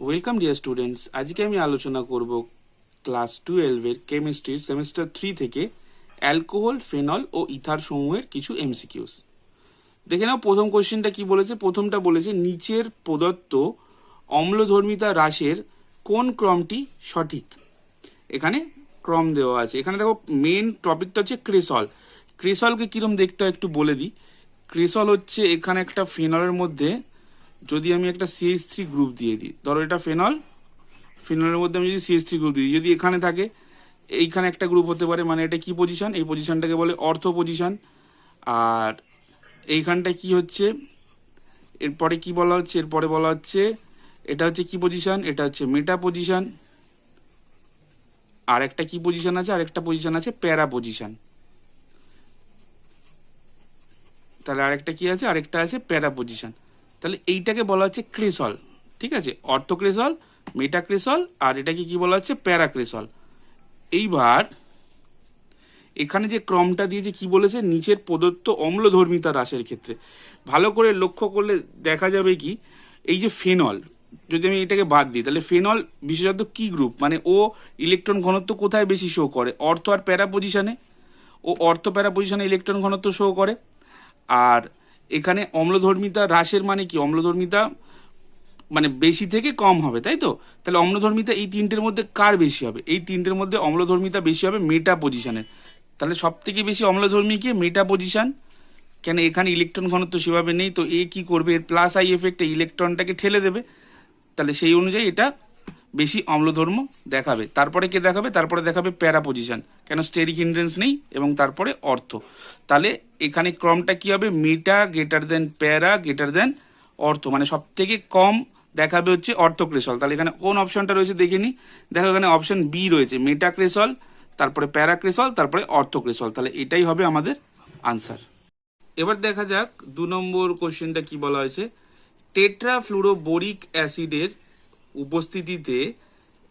Welcome dear students আজকে আমি আলোচনা করব ক্লাস টুয়েলভের কেমিস্ট্রির সেমিস্টার থ্রি থেকে অ্যালকোহল ফেনল ও ইথার সমূহের কিছু এমসিকিউস দেখে নাও, প্রথম কোশ্চেনটা কি বলেছে? প্রথমটা বলেছে, নিচের প্রদত্ত অম্লধর্মিতা হ্রাসের কোন ক্রমটি সঠিক? এখানে ক্রম দেওয়া আছে। এখানে দেখো মেন টপিকটা হচ্ছে ক্রেসল ক্রেসলকে কিরম দেখতে হয় একটু বলে দিই। ক্রেসল হচ্ছে এখানে একটা ফেনলের মধ্যে যদি আমি একটা সিএইচ থ্রি গ্রুপ দিয়ে দিই, ধরো এটা ফেনল ফেনলের মধ্যে আমি যদি সিএইচ থ্রি গ্রুপ দিই, যদি এখানে থাকে, এইখানে একটা গ্রুপ হতে পারে মানে এটা কি পজিশন এই পজিশনটাকে বলে অর্থ পজিশন আর এইখানটা কি হচ্ছে? এরপরে কি বলা হচ্ছে? এরপরে বলা হচ্ছে, এটা হচ্ছে কি পজিশন এটা হচ্ছে মেটা পজিশন আর একটা কি পজিশন আছে? আর একটা পজিশন আছে প্যারা পজিশন তাহলে আরেকটা কি আছে? আরেকটা আছে প্যারা পজিশন তাহলে এইটাকে বলা হচ্ছে ক্রেসল, ঠিক আছে? অর্থক্রেসল, মেটাক্রেসল, আর এটাকে কি বলা হচ্ছে? প্যারাক্রেসল। এইবার এখানে যে ক্রমটা দিয়েছে কি বলেছে? নিচের প্রদত্ত অম্লধর্মিতা হ্রাসের ক্ষেত্রে। ভালো করে লক্ষ্য করলে দেখা যাবে কি? এই যে ফেনল, যদি আমি এটাকে বাদ দিই, তাহলে ফেনল বিশেষত কি গ্রুপ মানে ও ইলেকট্রন ঘনত্ব কোথায় বেশি শো করে? অর্থ আর প্যারা পজিশনে ও অর্থ প্যারা পজিশনে ইলেকট্রন ঘনত্ব শো করে। আর এখানে অম্লধর্মিতা হ্রাসের মানে কি? অম্লধর্মিতা মানে বেশি থেকে কম হবে, তাই তো? তাহলে অম্লধর্মিতা এই তিনটের মধ্যে কার বেশি হবে? এই তিনটের মধ্যে অম্লধর্মিতা বেশি হবে মেটা পজিশনের তাহলে সব থেকে বেশি অম্লধর্মী কি? মেটা পজিশন কেন এখানে ইলেকট্রন ঘনত্ব সেভাবে নেই, তো এ কি করবে? এর প্লাস আই এফেক্টে ইলেকট্রনটাকে ঠেলে দেবে। তাহলে সেই অনুযায়ী এটা বেশি অম্লধর্ম দেখাবে। তারপরে কে দেখাবে? তারপরে দেখাবে প্যারা পজিশন কেন? স্টেরিক হিন্ড্রেন্স নেই এবং তারপরে অর্থ। তাহলে এখানে ক্রমটা কি হবে? মেটা গ্রেটার দেন প্যারা গ্রেটার দেন অর্থ। মানে সব থেকে কম দেখাবে হচ্ছে অর্থক্রেসল তাহলে এখানে কোন অপশনটা রয়েছে দেখে নি। দেখো এখানে অপশন বি রয়েছে। মেটাক্রেসল তারপরে প্যারাক্রেসল তারপরে অর্থক্রেসল তাহলে এটাই হবে আমাদের আনসার এবার দেখা যাক দু নম্বর কোশ্চেনটা কি বলা হয়েছে? টেট্রাফ্লুরোবোরিক অ্যাসিডের উপস্থিতিতে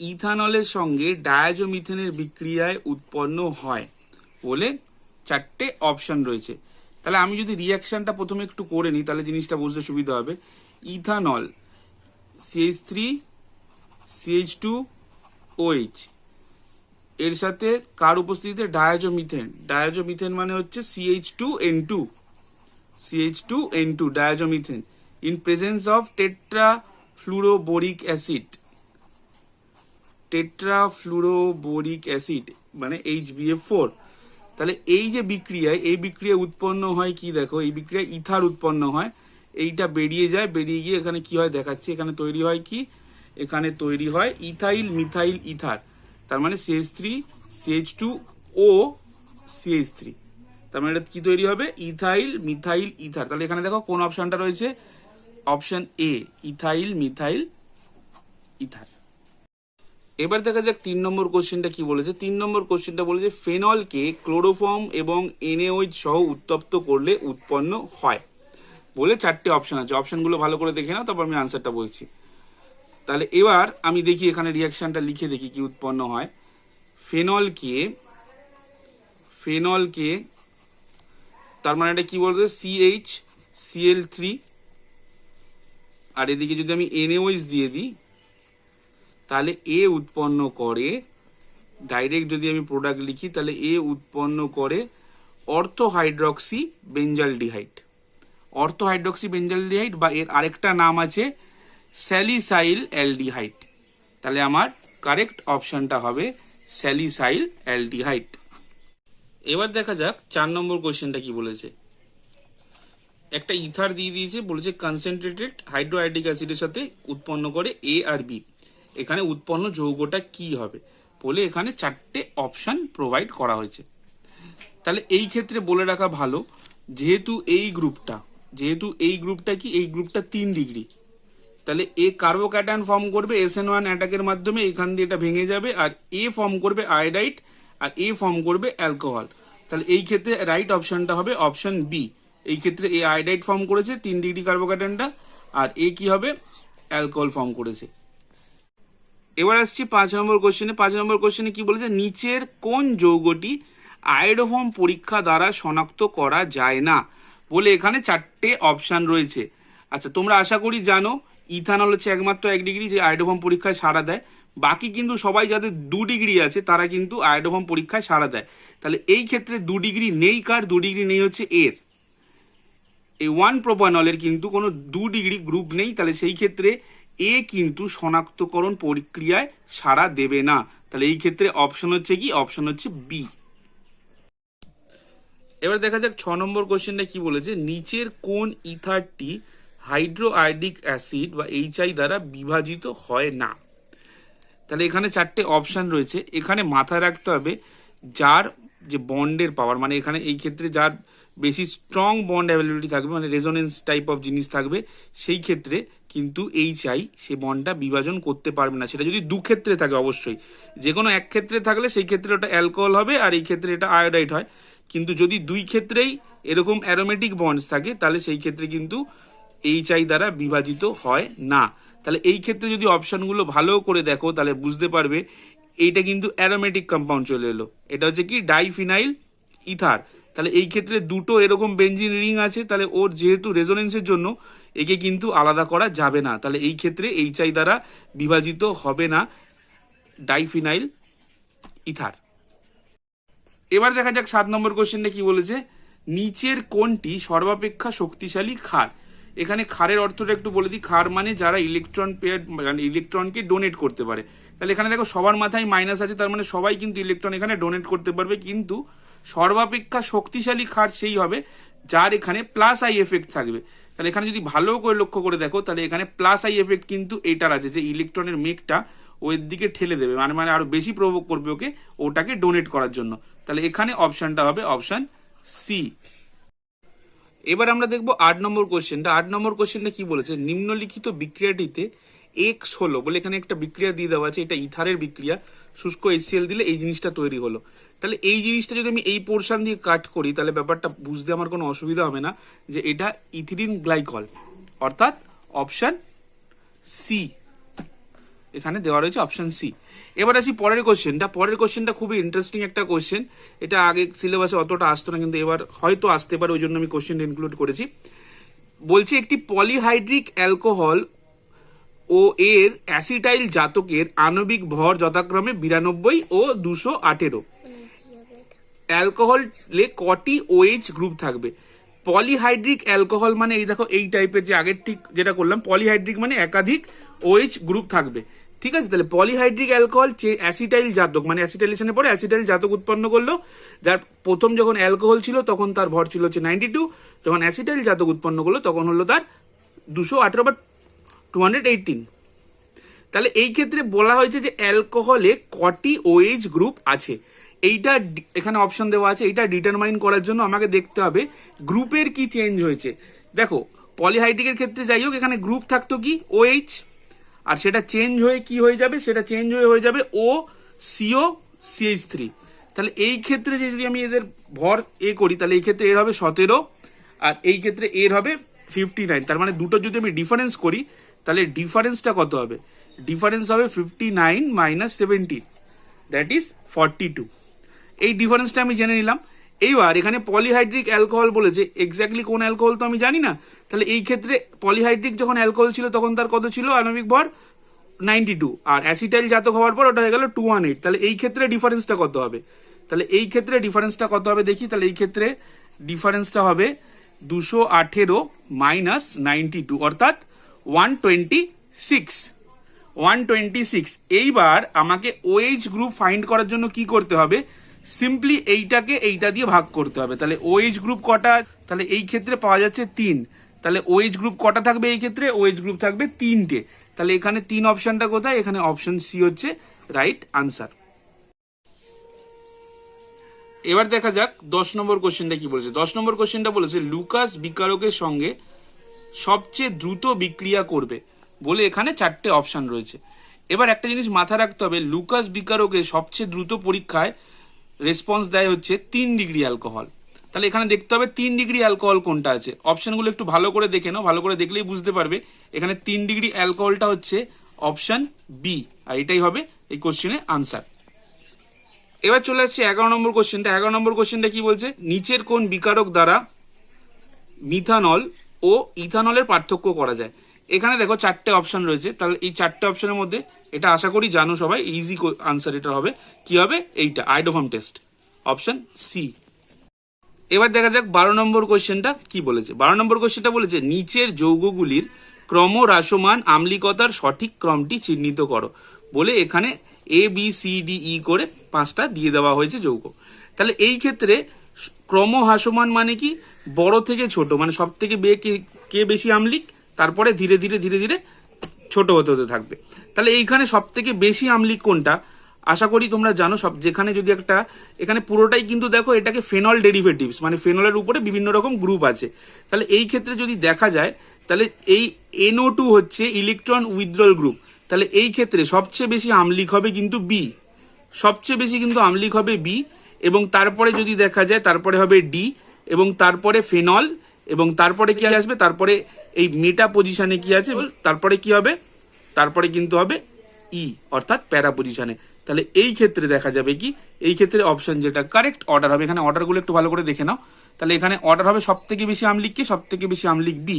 ইথানলের সঙ্গে ডায়াজোমিথেনের বিক্রিয়ায় উৎপন্ন হয় বলে চারটে অপশন রয়েছে। তাহলে আমি যদি রিয়াকশনটা প্রথমে একটু করে নিই, তাহলে জিনিসটা বুঝতে সুবিধা হবে। Ethanol CH three CH two OH এর সাথে কার উপস্থিতিতে? ডায়াজোমিথেন। ডায়াজোমিথেন মানে হচ্ছে CH two N two CH two N two diazomethane. In presence of tetra fluoroboric acid tetrafluoroboric acid মানে এইচ ফোর তাহলে এই যে বিক্রিয়ায়, এই বিক্রিয়া উৎপন্ন হয় কি দেখো? এই বিক্রিয়ায় ইথার উৎপন্ন হয়। এইটা বেরিয়ে যায়, বেরিয়ে গিয়ে এখানে কি হয় দেখাচ্ছি। এখানে তৈরি হয় কি? এখানে তৈরি হয় ইথাইল মিথাইল ইথার। তার মানে CH three CH two O CH three তার মানে এটা কি তৈরি হবে? Ethyl methyl ether. তাহলে এখানে দেখো কোন অপশনটা রয়েছে? Option A ethyl methyl ether এবার দেখা যাক তিন নম্বর কোশ্চেনটা কি বলেছে। তিন নম্বর কোশ্চেনটা বলেছে ফেনলকে ক্লোরোফর্ম এবং এনএওইচ সহ উত্তপ্ত করলে উৎপন্ন হয়। বলে চারটে অপশন আছে। অপশনগুলো ভালো করে দেখে নাও, তারপর আমি আনসারটা বলছি। তাহলে এবার আমি দেখি এখানে রিয়াকশনটা লিখে দেখি কি উৎপন্ন হয়। ফেনলকে ফেনলকে তার মানে এটা কি বলতে সিএইচ সিএল থ্রি আর এদিকে যদি আমি এনএওইচ দিয়ে দিই, তাহলে এ উৎপন্ন করে ডাইরেক্ট যদি আমি প্রোডাক্ট লিখি, তাহলে এ উৎপন্ন করে ortho hydroxy benzaldehyde ortho hydroxy benzaldehyde বা এর আরেকটা নাম আছে স্যালিসাইল অ্যালডিহাইড তাহলে আমার কারেক্ট অপশনটা হবে স্যালিসাইল অ্যালডিহাইড এবার দেখা যাক, চার নম্বর কোয়েশ্চেনটা কি বলেছে? একটা ইথার দিয়ে দিয়েছে, বলেছে কনসেন্ট্রেটেড হাইড্রোআইডিক অ্যাসিডের সাথে উৎপন্ন করে এ আর বি এখানে উৎপন্ন যৌগটা কি হবে? বলে এখানে চারটে অপশান প্রোভাইড করা হয়েছে। তাহলে এই ক্ষেত্রে বলে রাখা ভালো, যেহেতু এই গ্রুপটা যেহেতু এই গ্রুপটা কি? এই গ্রুপটা তিন ডিগ্রি তাহলে এ কার্বোক্যাটায়ন ফর্ম করবে এস এন ওয়ান অ্যাটাকের মাধ্যমে, এখান দিয়ে এটা ভেঙে যাবে, আর এ ফর্ম করবে আয়োডাইট আর এ ফর্ম করবে অ্যালকোহল তাহলে এই ক্ষেত্রে রাইট অপশনটা হবে অপশন বি এই ক্ষেত্রে এ আয়োডাইট ফর্ম করেছে, তিন ডিগ্রি কার্বোক্যাটায়নটা আর এ কি হবে? অ্যালকোহল ফর্ম করেছে। এবার আসছি পাঁচ নম্বর কোশ্চেনে পাঁচ নম্বর কোশ্চেনে কি বলেছে? নিচের কোন যৌগটি আয়োডোফর্ম পরীক্ষা দ্বারা শনাক্ত করা যায় না? বলে এখানে চারটে অপশান রয়েছে। আচ্ছা তোমরা আশা করি জানো ইথানল হচ্ছে একমাত্র এক ডিগ্রি যে আয়োডোফর্ম পরীক্ষায় সাড়া দেয়। বাকি কিন্তু সবাই যাদের দু ডিগ্রি আছে, তারা কিন্তু আয়োডোফর্ম পরীক্ষায় সাড়া দেয়। তাহলে এই ক্ষেত্রে দু ডিগ্রি নেই কার? দু ডিগ্রি নেই হচ্ছে এর। এই ওয়ান প্রোপানলের কিন্তু কোনো দু ডিগ্রি গ্রুপ নেই, তাহলে সেই ক্ষেত্রে এ কিন্তু শনাক্তকরণ প্রক্রিয়ায় সাড়া দেবে না। তাহলে এই ক্ষেত্রে অপশন হচ্ছে কি? অপশন হচ্ছে বি এবার দেখা যাক ছ নম্বর কোশ্চেনটা কি বলেছে? নিচের কোন ইথারটি হাইড্রোআইডিক অ্যাসিড বা এইচআই দ্বারা বিভাজিত হয় না? তাহলে এখানে চারটে অপশন রয়েছে। এখানে মাথায় রাখতে হবে যার যে বন্ডের পাওয়ার মানে এখানে এই ক্ষেত্রে যার বেশি স্ট্রং বন্ড অ্যাভেলেবিলিটি থাকবে মানে রেজোনেন্স টাইপ অফ জিনিস থাকবে। সেই ক্ষেত্রে কিন্তু এই চাই, সে বন্ডটা বিভাজন করতে পারবে না। সেটা যদি দু ক্ষেত্রে থাকে অবশ্যই। যে কোনো এক ক্ষেত্রে থাকলে সেই ক্ষেত্রে ওটা অ্যালকোহল হবে আর এই ক্ষেত্রে এটা আয়োডাইড হয়। কিন্তু যদি দুই ক্ষেত্রেই এরকম অ্যারোমেটিক বন্ডস থাকে, তাহলে সেই ক্ষেত্রে কিন্তু এই চাই দ্বারা বিভাজিত হয় না। তাহলে এই ক্ষেত্রে যদি অপশনগুলো ভালো করে দেখো, তাহলে বুঝতে পারবে, এইটা কিন্তু অ্যারোমেটিক কম্পাউন্ড চলে এলো। এটা হচ্ছে কি ডাইফিনাইল ইথার তাহলে এই ক্ষেত্রে দুটো এরকম বেঞ্জিন রিং আছে, তাহলে ওর যেহেতু রেজোনেন্সের জন্য, একে কিন্তু আলাদা করা যাবে না। তাহলে এই ক্ষেত্রে এই চাই দ্বারা বিভাজিত হবে না ডাইফিনাইল ইথার। এবার দেখা যাক সাত নম্বর কোশ্চেনটা কি বলেছে? নিচের কোনটি সর্বাপেক্ষা শক্তিশালী ক্ষার। এখানে ক্ষারের অর্থটা একটু বলে দিই। ক্ষার মানে যারা ইলেকট্রন পেয়ার মানে ইলেকট্রনকে ডোনেট করতে পারে। তাহলে এখানে দেখো সবার মাথায় মাইনাস আছে, তার মানে সবাই কিন্তু ইলেকট্রন এখানে ডোনেট করতে পারবে, কিন্তু সর্বাপেক্ষা শক্তিশালী খাট সেই হবে, যার এখানে প্লাস আই এফেক্ট থাকবে। তাহলে এখানে যদি ভালো করে লক্ষ্য করে দেখো, তাহলে এখানে প্লাস আই এফেক্ট কিন্তু এটার আছে, যে ইলেকট্রনের মেঘটা ওর দিকে ঠেলে দেবে। মানে মানে আরও বেশি প্রভোগ করবে ওকে, ওটাকে ডোনেট করার জন্য। তাহলে এখানে অপশনটা হবে অপশন সি এবার আমরা দেখব আট নম্বর কোশ্চেনটা আট নম্বর কোশ্চেনটা কি বলেছে? নিম্নলিখিত বিক্রিয়াটিতে এক্স হলো বলে এখানে একটা বিক্রিয়া দিয়ে দেওয়া আছে, এটা ইথারের বিক্রিয়া। শুষ্ক এইচসিএল দিলে এই জিনিসটা তৈরি হলো। তাহলে এই জিনিসটা যদি আমি এই পোর্শন দিয়ে কাট করি, তাহলে ব্যাপারটা বুঝতে আমার কোনো অসুবিধা হবে না যে এটা ইথিরিন গ্লাইকল। অর্থাৎ অপশান সি এখানে দেওয়া রয়েছে অপশান সি এবার আসি পরের কোশ্চেনটা পরের কোশ্চেনটা খুবই ইন্টারেস্টিং একটা কোশ্চেন এটা আগে সিলেবাসে অতটা আসতো না, কিন্তু এবার হয়তো আসতে পারে, ওই জন্য আমি কোশ্চেনটা ইনক্লুড করেছি। বলছে একটি পলিহাইড্রিক অ্যালকোহল ও এর অ্যাসিটাইল জাতকের আণবিক ভর যথাক্রমে বিরানব্বই ও দুশো আঠেরো। অ্যালকোহলে কটি ওএইচ গ্রুপ থাকবে। পলিহাইড্রিক অ্যালকোহল মানে এই দেখো, এই টাইপের যে আগের ঠিক যেটা করলাম, পলিহাইড্রিক মানে একাধিক ওএইচ গ্রুপ থাকবে। ঠিক আছে? তাহলে পলিহাইড্রিক অ্যালকোহল অ্যাসিটাইল জাতক মানে অ্যাসিটাইলেশনের পরে অ্যাসিটাইল জাতক উৎপন্ন করল, যার প্রথম যখন অ্যালকোহল ছিল, তখন তার ভর ছিল হচ্ছে নাইনটি টু যখন অ্যাসিটাইল জাতক উৎপন্ন করল, তখন হলো তার দুশো আঠেরো বা টু তাহলে এই ক্ষেত্রে বলা হয়েছে যে অ্যালকোহলে কটি ওএইচ গ্রুপ আছে। এইটা এখানে অপশন দেওয়া আছে, এইটা ডিটারমাইন করার জন্য আমাকে দেখতে হবে গ্রুপের কি চেঞ্জ হয়েছে। দেখো পলিহাইড্রিকের ক্ষেত্রে যাই হোক, এখানে গ্রুপ থাকতো কি? ওএইচ আর সেটা চেঞ্জ হয়ে কি হয়ে যাবে? সেটা চেঞ্জ হয়ে হয়ে যাবে ও সিও সিএইচ থ্রি তাহলে এই ক্ষেত্রে যদি আমি এদের ভর এ করি, তাহলে এই ক্ষেত্রে এর হবে সতেরো, আর এই ক্ষেত্রে এর হবে ফিফটি নাইন তার মানে দুটো যদি আমি ডিফারেন্স করি তাহলে ডিফারেন্সটা কত হবে? ডিফারেন্স হবে fifty nine minus seventeen that is forty two এই ডিফারেন্সটা আমি জেনে নিলাম। এইবার এখানে পলিহাইড্রিক অ্যালকোহল বলেছে এক্স্যাক্টলি কোন অ্যালকোহল তো আমি জানি না। তাহলে এই ক্ষেত্রে পলিহাইড্রিক যখন অ্যালকোহল ছিল, তখন তার কত ছিল? আণবিক ভর নাইনটি টু আর অ্যাসিটাইল জাতক হওয়ার পর ওটা হয়ে গেল টু ওয়ান এইট তাহলে এই ক্ষেত্রে ডিফারেন্সটা কত হবে? তাহলে এই ক্ষেত্রে ডিফারেন্সটা কত হবে দেখি? তাহলে এই ক্ষেত্রে ডিফারেন্সটা হবে দুশো আঠেরো মাইনাস নাইনটি টু অর্থাৎ one twenty six one twenty six এইবার আমাকে ওএইচ গ্রুপ ফাইন্ড করার জন্য কি করতে হবে? সিম্পলি এইটাকে এইটা দিয়ে ভাগ করতে হবে। তাহলে ওএইচ গ্রুপ কটা? তাহলে এই ক্ষেত্রে পাওয়া যাচ্ছে তিন। তাহলে ওএইচ গ্রুপ কটা থাকবে এই ক্ষেত্রে? ওএইচ গ্রুপ থাকবে তিনটে। তাহলে এখানে তিন অপশনটা কোথায়? এখানে অপশন সি হচ্ছে রাইট আনসার এবার দেখা যাক দশ নম্বর কোশ্চেনটা কি বলেছে? দশ নম্বর কোশ্চেনটা বলেছে, লুকাস বিকারকের সঙ্গে সবচেয়ে দ্রুত বিক্রিয়া করবে বলে এখানে চারটে অপশন রয়েছে। এবার একটা জিনিস মাথায় রাখতে হবে, লুকাস বিকারকে সবচেয়ে দ্রুত পরীক্ষায় রেসপন্স দেয় হচ্ছে তিন ডিগ্রি অ্যালকোহল তাহলে এখানে দেখতে হবে তিন ডিগ্রি অ্যালকোহল কোনটা আছে। অপশনগুলো একটু ভালো করে দেখে নাও, ভালো করে দেখলেই বুঝতে পারবে। এখানে তিন ডিগ্রি অ্যালকোহলটা হচ্ছে অপশন বি আর এটাই হবে এই কোশ্চেনের আনসার এবার চলে আসছে এগারো নম্বর কোশ্চেনটা এগারো নম্বর কোশ্চেনটা কি বলছে? নিচের কোন বিকারক দ্বারা মিথানল ও ইথানলের পার্থক্য করা যায়। এখানে দেখো চারটে অপশন রয়েছে। তাহলে এই চারটে অপশনের মধ্যে এটা আশা করি জানো সবাই ইজি আনসার এটা হবে। কি হবে? এইটা আইডোফার্ম টেস্ট অপশন সি এবার দেখা যাক বারো নম্বর কোয়েশ্চেনটা কি বলেছে। বারো নম্বর কোয়েশ্চেনটা বলেছে, নিচের যৌগগুলির ক্রমহ্রাসমান আম্লিকতার সঠিক ক্রমটি চিহ্নিত করো। বলে এখানে A B C D E করে পাঁচটা দিয়ে দেওয়া হয়েছে যৌগ। তাহলে এই ক্ষেত্রে ক্রমহ্রাসমান মানে কি? বড় থেকে ছোট। মানে সব থেকে বে কে- বেশি আমলিক, তারপরে ধীরে ধীরে ধীরে ধীরে ছোট হতে হতে থাকবে। তাহলে এইখানে সব থেকে বেশি আমলিক কোনটা? আশা করি তোমরা জানো, সব যেখানে যদি একটা এখানে পুরোটাই কিন্তু দেখো এটাকে ফেনল ডেরিভেটিভস মানে ফেনলের উপরে বিভিন্ন রকম গ্রুপ আছে। তাহলে এই ক্ষেত্রে যদি দেখা যায়, তাহলে এই এনও টু হচ্ছে ইলেকট্রন উইথড্রল গ্রুপ তাহলে এই ক্ষেত্রে সবচেয়ে বেশি আমলিক হবে কিন্তু বি সবচেয়ে বেশি কিন্তু আমলিক হবে বি এবং তারপরে যদি দেখা যায়, তারপরে হবে ডি এবং তারপরে ফেনল এবং তারপরে কি আসবে? তারপরে এই মেটা পজিশনে কি আছে? তারপরে কি হবে? তারপরে কিন্তু হবে ই অর্থাৎ প্যারা পজিশনে তাহলে এই ক্ষেত্রে দেখা যাবে কি? এই ক্ষেত্রে অপশন যেটা কারেক্ট অর্ডার হবে। এখানে অর্ডারগুলো একটু ভালো করে দেখে নাও। তাহলে এখানে অর্ডার হবে সব থেকে বেশি আমলিক কি সব থেকে বেশি আমলিক বি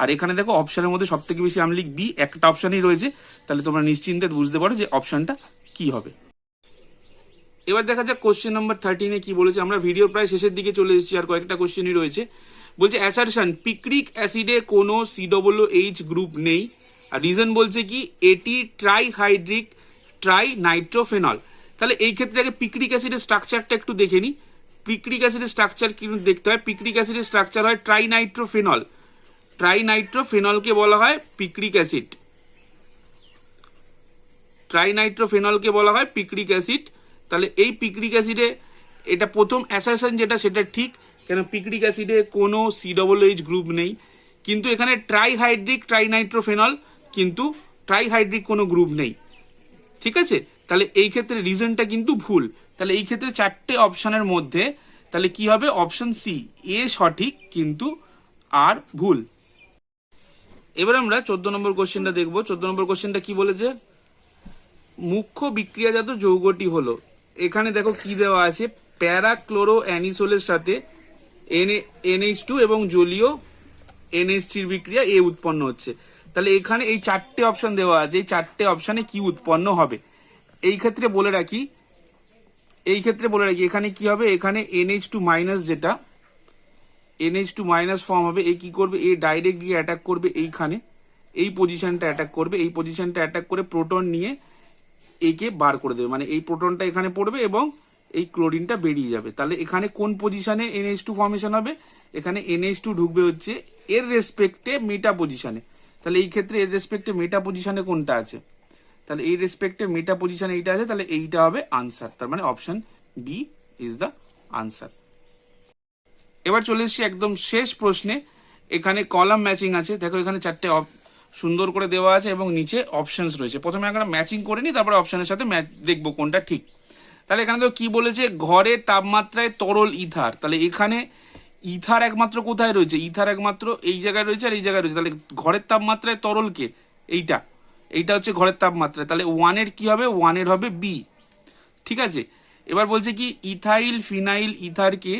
আর এখানে দেখো অপশনের মধ্যে সব থেকে বেশি আমলিক বি একটা অপশনই রয়েছে। তাহলে তোমরা নিশ্চিন্তে বুঝতে পারো যে অপশনটা কি হবে। এবার দেখা যাক কোশ্চেন নাম্বার থার্টিনে কি বলেছে। আমরা ভিডিও প্রায় শেষের দিকে চলে এসেছি আর কয়েকটা কোশ্চেনই রয়েছে। বলছে অ্যাসারশন পিক্রিক অ্যাসিডে কোনো সিডব্লিউ এইচ গ্রুপ নেই। আর রিজন বলছে কি, এটি ট্রাইহাইড্রিক ট্রাই নাইট্রোফেনল তাহলে এই ক্ষেত্রে আগে পিক্রিক অ্যাসিডের স্ট্রাকচারটা একটু দেখে নিই পিক্রিক অ্যাসিডের স্ট্রাকচার কিন্তু দেখতে হয়? পিক্রিক অ্যাসিডের স্ট্রাকচার হয় ট্রাইনাইট্রোফেনল ট্রাইনাইট্রোফেনলকে বলা হয় পিক্রিক অ্যাসিড ট্রাইনাইট্রোফেনলকে বলা হয় পিক্রিক অ্যাসিড তাহলে এই পিক্রিক অ্যাসিডে এটা প্রথম অ্যাসারশন যেটা, সেটা ঠিক, কেন পিক্রিক অ্যাসিডে কোনো সি ডবল এইচ গ্রুপ নেই। কিন্তু এখানে ট্রাইহাইড্রিক ট্রাইনাইট্রোফেনল কিন্তু ট্রাইহাইড্রিক কোনো গ্রুপ নেই। ঠিক আছে? তাহলে এই ক্ষেত্রে রিজনটা কিন্তু ভুল। তাহলে এই ক্ষেত্রে চারটে অপশনের মধ্যে, তাহলে কি হবে? অপশন সি এ সঠিক কিন্তু আর ভুল। এবার আমরা চোদ্দ নম্বর কোশ্চেনটা দেখব। চোদ্দ নম্বর কোশ্চেনটা কি বলেছে? মুখ্য বিক্রিয়াজাত যৌগটি হলো এখানে দেখো কি দেওয়া আছে? প্যারাক্লোরো অ্যানিসোলের সাথে এনএইচ টু এবং জলীয় এনএইচ থ্রির বিক্রিয়া এ উৎপন্ন হচ্ছে। তাহলে এখানে এই চারটে অপশন দেওয়া আছে। এই চারটে অপশনে কি উৎপন্ন হবে? এই ক্ষেত্রে বলে রাখি, এই ক্ষেত্রে বলে রাখি, এখানে কি হবে? এখানে এনএইচ টু মাইনাস যেটা, এনএইচ টু মাইনাস ফর্ম হবে। এ কি করবে? এ ডাইরেক্ট গিয়ে অ্যাটাক করবে এইখানে। এই পজিশনটা অ্যাটাক করবে। এই পজিশনটা অ্যাটাক করে প্রোটন নিয়ে একে বার করে দেবে। মানে এই প্রোটনটা এখানে পড়বে এবং এই ক্লোরিনটা বেরিয়ে যাবে। তাহলে এখানে কোন পজিশনে এনএইচ টু ফর্মেশন হবে? এখানে এনএইচ টু ঢুকবে হচ্ছে এর রেসপেক্টে মেটা পজিশনে তাহলে এই ক্ষেত্রে এর রেসপেক্টে মেটা পজিশনে কোনটা আছে? তাহলে এই রেসপেক্টে মেটা পজিশনে এইটা আছে, তাহলে এইটা হবে আনসার তার মানে option B is the answer এবার চলে এসেছি একদম শেষ প্রশ্নে। এখানে কলাম ম্যাচিং আছে। দেখো এখানে চারটে সুন্দর করে দেওয়া আছে এবং নিচে অপশনস রয়েছে। প্রথমে আমরা ম্যাচিং করে নিই, তারপরে অপশনের সাথে ম্যাচ দেখব কোনটা ঠিক। তাহলে এখানে তো কি বলেছে, ঘরের তাপমাত্রায় তরল ইথার। তাহলে এখানে ইথার একমাত্র কোথায় রয়েছে? ইথার একমাত্র এই জায়গায় রয়েছে আর এই জায়গায় রয়েছে। তাহলে ঘরের তাপমাত্রায় তরলকে এইটা। এইটা হচ্ছে ঘরের তাপমাত্রা তাহলে ওয়ানের কি হবে? ওয়ানের হবে বি ঠিক আছে? এবার বলছে কি ইথাইল ফিনাইল ইথারকে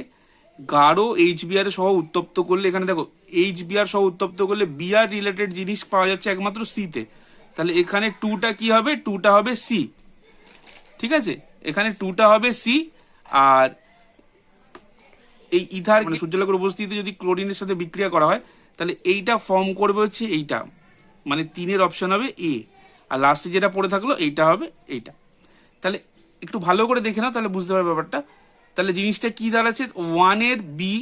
গাঢ় এইচবিআর সহ উত্তপ্ত করলে এখানে দেখো এইচ এইচবিআর সহ উত্তপ্ত করলে বিআর রিলেটেড জিনিস পাওয়া যাচ্ছে একমাত্র সিতে তাহলে এখানে টুটা কি হবে? টুটা হবে সি ঠিক আছে? এখানে টুটা হবে সি আর এই ইথার মানে সূর্যালোকের উপস্থিতিতে যদি ক্লোরিনের সাথে বিক্রিয়া করা হয় তাহলে এইটা ফর্ম করবে হচ্ছে এইটা। মানে তিনের অপশন হবে এ আর লাস্টে যেটা পড়ে থাকল এইটা হবে এইটা। তাহলে একটু ভালো করে দেখে নাও তাহলে বুঝতে পারবে ব্যাপারটা। তাহলে জিনিসটা কি দাঁড়াচ্ছে? ওয়ানের বি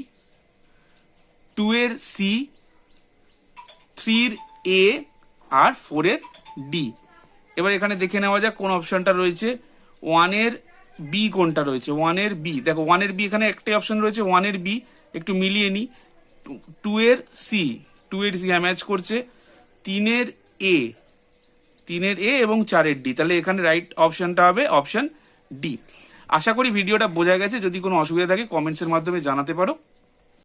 টু এর সি থ্রির এ আর ফোরের ডি এবার এখানে দেখে নেওয়া যাক কোন অপশনটা রয়েছে। ওয়ানের বি কোনটা রয়েছে? ওয়ানের বি দেখো ওয়ানের বি এখানে একটাই অপশন রয়েছে। ওয়ানের বি একটু মিলিয়ে নি। টু এর সি টু এর সি হ্যাঁ ম্যাচ করছে। তিনের এ তিনের এ এবং চারের ডি তাহলে এখানে রাইট অপশনটা হবে অপশন ডি আশা করি ভিডিওটা বোঝা গেছে। যদি কোনো অসুবিধা থাকে কমেন্টসের মাধ্যমে জানাতে পারো।